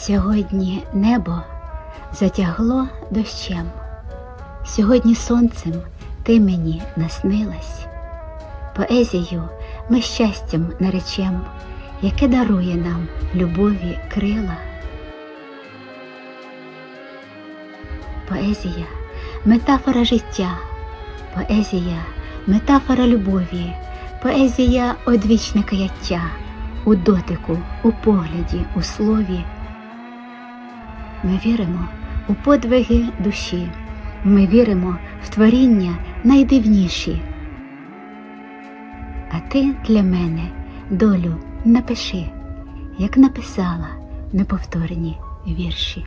Сьогодні небо затягло дощем. Сьогодні сонцем ти мені наснилась. Поезію ми щастям наречем, яке дарує нам любові крила. Поезія метафора життя, поезія метафора любові, поезія одвічне каяття у дотику, у погляді, у слові. Ми віримо у подвиги душі, ми віримо в творіння найдивніші. А ти для мене долю напиши, як написала неповторні вірші.